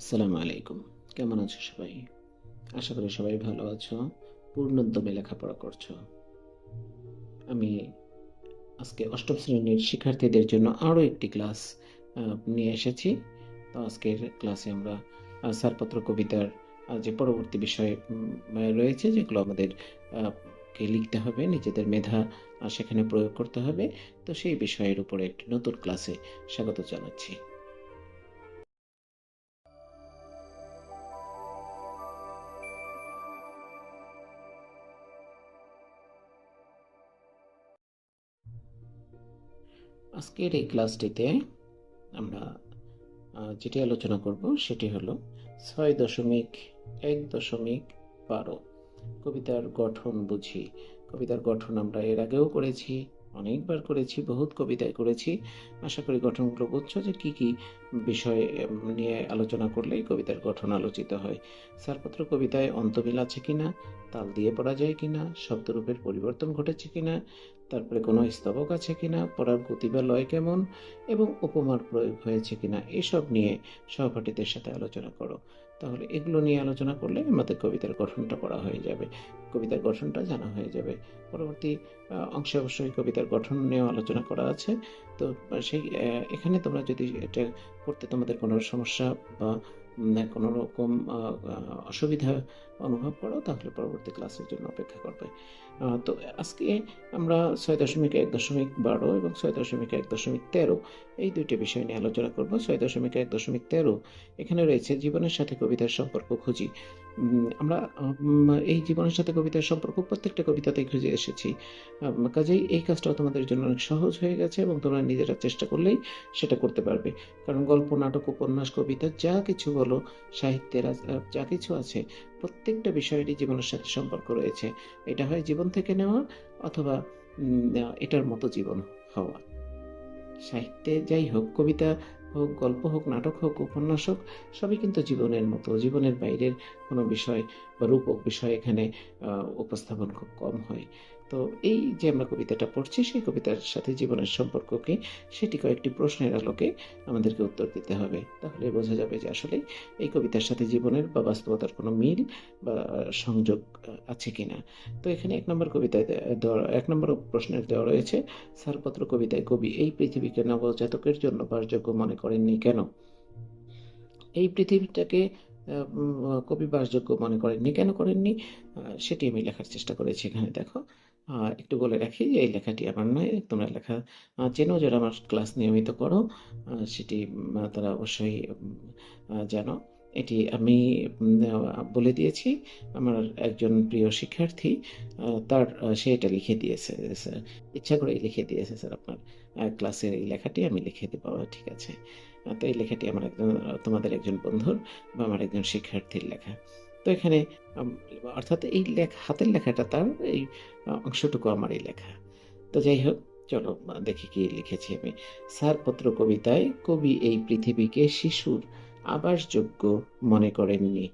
আসসালামু আলাইকুম। কেমন আছো সবাই? আশা করি সবাই ভালো আছো। পূর্ণোদ্যমে লেখাপড়া করছ। আমি আজকে অষ্টম শ্রেণির শিক্ষার্থীদের জন্য আরও একটি ক্লাস নিয়ে এসেছি। তো আজকের ক্লাসে আমরা ছাড়পত্র কবিতার যে পরবর্তী বিষয় রয়েছে যেগুলো আমাদের কে লিখতে হবে, নিজেদের মেধা সেখানে প্রয়োগ করতে হবে। তো সেই বিষয়ের উপরে একটি নতুন ক্লাসে স্বাগত জানাচ্ছি। আজকের এই ক্লাসটিতে আমরা যেটি আলোচনা করব সেটি হলো ছয় দশমিক এক দশমিক বারো। কবিতার গঠন বুঝি। কবিতার গঠন আমরা এর আগেও করেছি, অনেকবার করেছি, বহুত কবিতায় করেছি। আশা করি গঠনগুলো বুঝছ যে কি কি বিষয় নিয়ে আলোচনা করলে এই কবিতার গঠন আলোচিত হয়। ছাড়পত্র কবিতায় অন্তমিল আছে কিনা, তাল দিয়ে পড়া যায় কিনা, শব্দরূপের পরিবর্তন ঘটেছে কিনা তারপরে কোনো স্তবক আছে কিনা, পড়ার গতি বা লয় কেমন এবং উপমার প্রয়োগ হয়েছে কিনা, এসব নিয়ে সহপাঠীদের সাথে আলোচনা করো। তাহলে এগুলো নিয়ে আলোচনা করলে আমাদের কবিতার গঠনটা পড়া হয়ে যাবে। কবিতার গঠনটা জানা হয়ে যাবে। পরবর্তী অংশে অবশ্যই কবিতার গঠন নিয়েও আলোচনা করা আছে। তো সেই এখানে তোমরা যদি এটা করতে তোমাদের কোনো সমস্যা বা কোনো রকম অসুবিধা অনুভব করো, তাহলে পরবর্তী ক্লাসের জন্য অপেক্ষা করবে। তো আজকে আমরা ছয় দশমিক এক দশমিক বারো এবং ছয় দশমিক এক দশমিক তেরো এই দুইটি বিষয় নিয়ে আলোচনা করব। ছয় দশমিক এক দশমিক তেরো এখানে রয়েছে, জীবনের সাথে কবিতার সম্পর্ক খুঁজি। আমরা এই জীবনের সাথে কবিতার সম্পর্ক প্রত্যেকটা কবিতাতেই খুঁজে এসেছি। কাজেই এই কাজটাও তোমাদের জন্য অনেক সহজ হয়ে গেছে এবং তোমরা নিজেরা চেষ্টা করলেই সেটা করতে পারবে। কারণ গল্প, নাটক, উপন্যাস, কবিতা যা কিছু বলো, সাহিত্যের যা কিছু আছে, প্রত্যেকটা বিষয়েরই জীবনের সাথে সম্পর্ক রয়েছে। এটা হয় জীবন থেকে নেওয়া অথবা এটার মতো জীবন হওয়া। সাহিত্যে যাই হোক, কবিতা হোক, গল্প হোক, নাটক হোক, উপন্যাস হোক, সবই কিন্তু জীবনের মতো, জীবনের বাইরের কোনো বিষয় বা রূপক বিষয় এখানে উপস্থাপন খুব কম হয়। তো এই যে আমরা কবিতাটা পড়ছি, সেই কবিতার সাথে জীবনের সম্পর্ক কি সেটি কয়েকটি প্রশ্নের আলোকে আমাদেরকে উত্তর দিতে হবে। তাহলে বোঝা যাবে যে আসলে এই কবিতার সাথে জীবনের বা বাস্তবতার কোনো মিল বা সংযোগ আছে কিনা। তো এখানে এক নম্বর কবিতায় দেওয়া, এক নম্বর প্রশ্নের দেওয়া রয়েছে ছাড়পত্র কবিতায় কবি এই পৃথিবীকে নবজাতকের জন্য বাসযোগ্য মনে করেননি কেন? এই পৃথিবীটাকে কবি বাসযোগ্য মনে করেননি কেন করেননি? সেটি আমি লেখার চেষ্টা করেছি। এখানে দেখো একটু বলে রাখি, এই লেখাটি আমার নয়, তোমরা লেখা চেনো যারা আমার ক্লাস নিয়মিত করো সেটি তারা অবশ্যই জানো। এটি আমি বলে দিয়েছি, আমার একজন প্রিয় শিক্ষার্থী তার সে এটা লিখে দিয়েছে, স্যার। ইচ্ছা করে লিখে দিয়েছে, স্যার, আপনার ক্লাসের এই লেখাটি আমি লিখে দেবো, ঠিক আছে। তো এই লেখাটি আমার একজন, তোমাদের একজন বন্ধুর বা আমার একজন শিক্ষার্থীর লেখা। তো এখানে অর্থাৎ এই লেখা হাতের লেখাটা তার এই অংশটুকু আমার এই লেখা। তো যাই হোক চলো দেখি কি লিখেছি আমি। ছাড়পত্র কবিতায় কবি এই পৃথিবীকে শিশুর আবাসযোগ্য মনে করেননি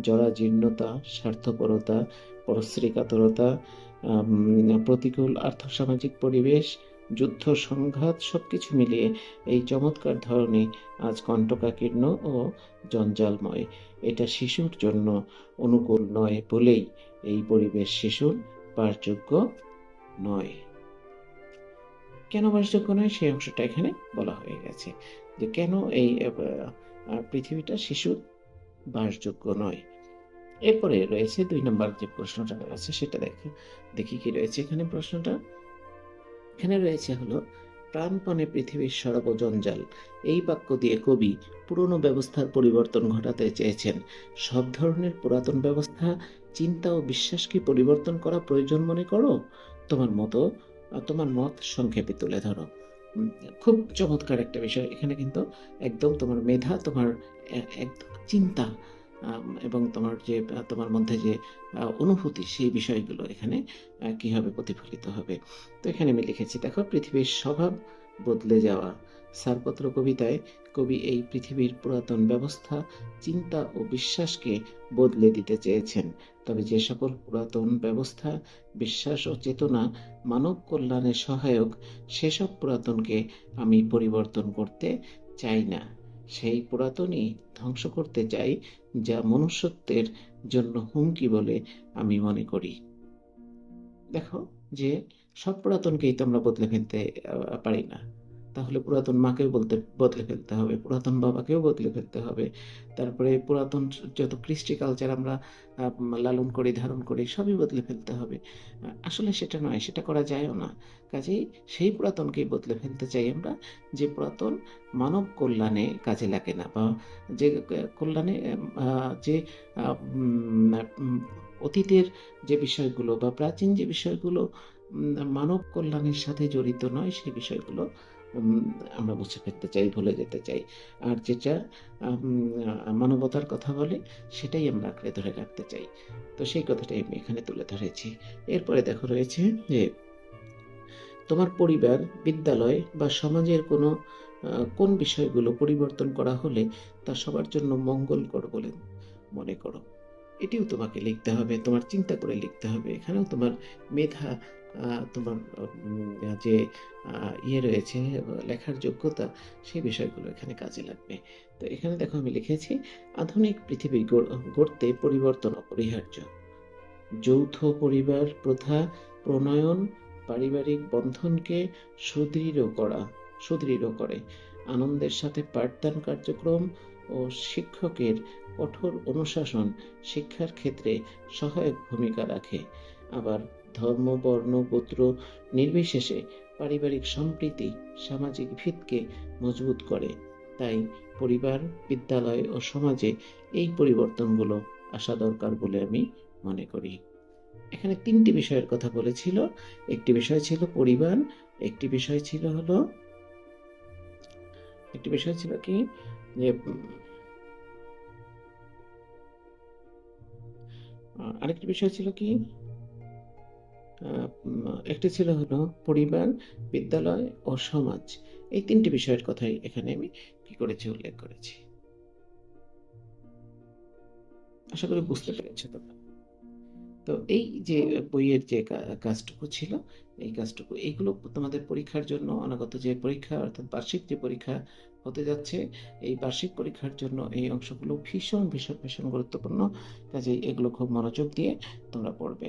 জরাজীর্ণতা স্বার্থপরতা পরশ্রীকাতরতা আম, প্রতিকূল আর্থসামাজিক পরিবেশ যুদ্ধ সংঘাত সবকিছু মিলিয়ে এই চমৎকার ধরনে আজ কণ্টকাকীর্ণ ও জঞ্জালময়। এটা শিশুর জন্য অনুকূল নয় বলেই এই পরিবেশ শিশুর বাসযোগ্য নয়। কেন বাসযোগ্য নয়? সেই অংশটা এখানে বলা হয়ে গেছে যে কেন এই পৃথিবীটা শিশুর বাসযোগ্য নয়। এরপরে রয়েছে দুই নম্বর যে প্রশ্নটা আছে সেটা দেখে, দেখি কি রয়েছে এখানে প্রশ্নটা। এখানে রয়েছে হলো প্রাণপণে পৃথিবীর সরব জঞ্জাল এই বাক্য দিয়ে কবি পুরনো ব্যবস্থার পরিবর্তন ঘটাতে চেয়েছেন। সব ধরনের পুরাতন ব্যবস্থা, চিন্তা ও বিশ্বাসকে পরিবর্তন করা প্রয়োজন মনে করো? তোমার মতো তোমার মত সংক্ষেপে তুলে ধরো। খুব চমৎকার একটা বিষয়। এখানে কিন্তু একদম তোমার মেধা, তোমার এ- এক চিন্তা এবং তোমার যে তোমার মধ্যে যে অনুভূতি সেই বিষয়গুলো এখানে কীভাবে প্রতিফলিত হবে। তো এখানে আমি লিখেছি, দেখো, পৃথিবীর স্বভাব বদলে যাওয়া। সারপত্র কবিতায় কবি এই পৃথিবীর পুরাতন ব্যবস্থা, চিন্তা ও বিশ্বাসকে বদলে দিতে চেয়েছেন। তবে যে সকল পুরাতন ব্যবস্থা, বিশ্বাস ও চেতনা, মানব কল্যাণে সহায়ক, সেসব পুরাতনকে আমি পরিবর্তন করতে চাই না। সেই পুরাতনই ধ্বংস করতে চাই যা মনুষ্যত্বের জন্য হুমকি বলে আমি মনে করি। দেখো যে সব পুরাতনকেই তো আমরা বদলে ফেলতে পারি না। তাহলে পুরাতন মাকেও বলতে, বদলে ফেলতে হবে। পুরাতন বাবাকেও বদলে ফেলতে হবে। তারপরে পুরাতন যত কৃষ্টি কালচার আমরা লালন করি, ধারণ করি, সবই বদলে ফেলতে হবে। আসলে সেটা নয়, সেটা করা যায়ও না। কাজেই সেই পুরাতনকেই বদলে ফেলতে চাই আমরা, যে পুরাতন মানব কল্যাণে কাজে লাগে না, বা যে কল্যাণে যে অতীতের যে বিষয়গুলো বা প্রাচীন যে বিষয়গুলো মানব কল্যাণের সাথে জড়িত নয়, সেই বিষয়গুলো আমরা মুছে ফেলতে চাই, ভুলে যেতে চাই। আর যেটা মানবতার কথা বলে, সেটাই আমরা আঁকড়ে ধরে রাখতে চাই। তো সেই কথাটাই আমি এখানে তুলে ধরেছি। এরপরে দেখো রয়েছে যে, তোমার পরিবার, বিদ্যালয় বা সমাজের কোনো কোন বিষয়গুলো পরিবর্তন করা হলে তা সবার জন্য মঙ্গলকর বলে মনে করো। এটিও তোমাকে লিখতে হবে, তোমার চিন্তা করে লিখতে হবে। এখানেও তোমার মেধা তোমার যে ইয়ে রয়েছে, লেখার যোগ্যতা সেই বিষয়গুলো এখানে কাজে লাগবে। তো এখানে দেখো আমি লিখেছি, আধুনিক পৃথিবী গড়তে পরিবর্তন অপরিহার্য। যৌথ পরিবার, প্রথা, প্রণয়ন, পারিবারিক বন্ধনকে সুদৃঢ় করা, সুদৃঢ় করে। আনন্দের সাথে পাঠদান কার্যক্রম ও শিক্ষকের কঠোর অনুশাসন শিক্ষার ক্ষেত্রে সহায়ক ভূমিকা রাখে। আবার ধর্ম, বর্ণ, গোত্র নির্বিশেষে পারিবারিক সম্প্রীতি, সামাজিক ভিতকে মজবুত করে। তাই পরিবার, বিদ্যালয় ও সমাজে এই পরিবর্তনগুলো আসা দরকার বলে আমি মনে করি। এখানে তিনটি বিষয়ের কথা বলেছিল। একটি বিষয় ছিল পরিবার, একটি বিষয় ছিল হলো, একটি বিষয় ছিল কি? যে আরেকটি বিষয় ছিল কি? একটি ছিল হলো পরিবার, বিদ্যালয় ও সমাজ। এই তিনটি বিষয়ের কথাই এখানে আমি কি করেছি, উল্লেখ করেছি। আশা করি বুঝতে পেরেছ তোমরা। তো এই যে বইয়ের যে কাজটুকু ছিল, এই কাজটুকু, এইগুলো তোমাদের পরীক্ষার জন্য, অনাগত যে পরীক্ষা, অর্থাৎ বার্ষিক যে পরীক্ষা হতে যাচ্ছে, এই বার্ষিক পরীক্ষার জন্য এই অংশগুলো ভীষণ ভীষণ ভীষণ গুরুত্বপূর্ণ। কাজেই এগুলো খুব মনোযোগ দিয়ে তোমরা পড়বে।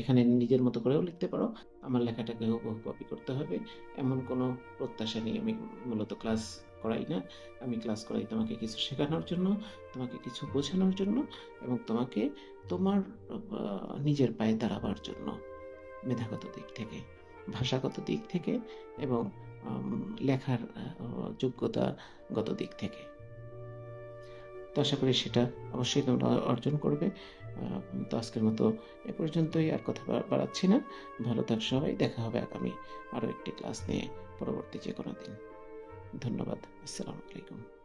এখানে নিজের মতো করেও লিখতে পারো। আমার লেখাটাকে হুবহু কপি করতে হবে। এমন কোনো প্রত্যাশা নেই আমি মূলত ক্লাস করাই না। আমি ক্লাস করাই তোমাকে কিছু শেখানোর জন্য, তোমাকে কিছু বোঝানোর জন্য এবং তোমাকে তোমার নিজের পায়ে দাঁড়াবার জন্য মেধাগত দিক থেকে, ভাষাগত দিক থেকে এবং লেখার যোগ্যতাগত দিক থেকে। তো আশা করি সেটা অবশ্যই তোমরা অর্জন করবে। তো আজকের মতো এ পর্যন্তই আর কথা বাড়াচ্ছি না। ভালো থাক সবাই, দেখা হবে আগামী আরও একটি ক্লাস নিয়ে পরবর্তী যে কোনো দিন। ধন্যবাদ। আসসালামু আলাইকুম।